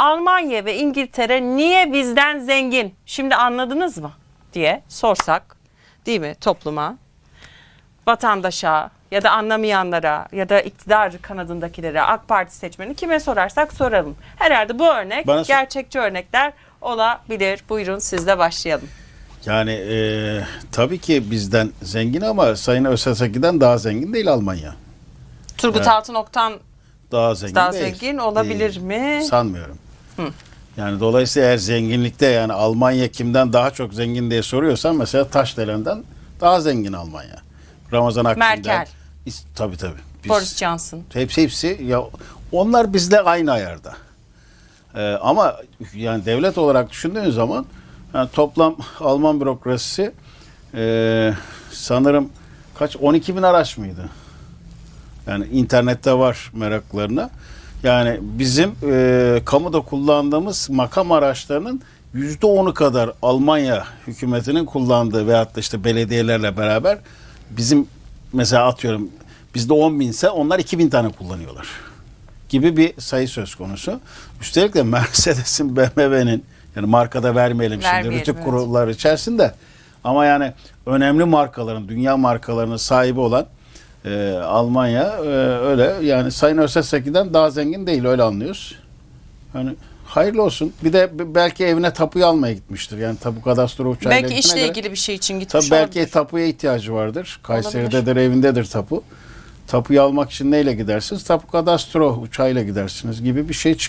Almanya ve İngiltere niye bizden zengin? Şimdi anladınız mı? diye sorsak değil mi topluma? Vatandaşa ya da anlamayanlara ya da iktidar kanadındakilere AK Parti seçmeni kime sorarsak soralım. Herhalde bu örnek Bana sor- gerçekçi örnekler olabilir. Buyurun sizle başlayalım. Yani e, tabii ki bizden zengin ama Sayın Özaseki'den daha zengin değil Almanya. Turgut Evet. Altınok'tan Daha zengin daha değil. zengin olabilir Değil. mi? Sanmıyorum. Yani dolayısıyla eğer zenginlikte yani Almanya kimden daha çok zengin diye soruyorsan mesela Taşdelen'den daha zengin Almanya. Ramazan Akgül'den. Merkel. Biz- Tabii tabii. Biz- Boris Johnson. Hepsi hepsi ya onlar bizle aynı ayarda. Ee, ama yani devlet olarak düşündüğün zaman yani toplam Alman bürokrasisi e, sanırım kaç 12 bin araç mıydı? Yani internette var meraklarına. Yani bizim e, kamuda kullandığımız makam araçlarının yüzde onu kadar Almanya hükümetinin kullandığı veyahut da işte belediyelerle beraber bizim mesela atıyorum bizde 10 binse onlar 2000 tane kullanıyorlar gibi bir sayı söz konusu. Üstelik de Mercedes'in BMW'nin yani markada vermeyelim, Vermeyelim, şimdi rütük evet. kurulları içerisinde ama yani önemli markaların, dünya markalarının sahibi olan e, Almanya e, öyle yani Sayın Öseseki'den daha zengin değil öyle anlıyoruz. Yani hayırlı olsun. Bir de belki evine tapuyu almaya gitmiştir. Yani tapu kadastro uçağıyla Belki işle göre- ilgili bir şey için gitmiş Tabii belki olabilir. tapuya ihtiyacı vardır. Kayseri'dedir, evindedir tapu. Tapuyu almak için neyle gidersiniz? Tapu kadastro uçağıyla gidersiniz gibi bir şey çıkıyor.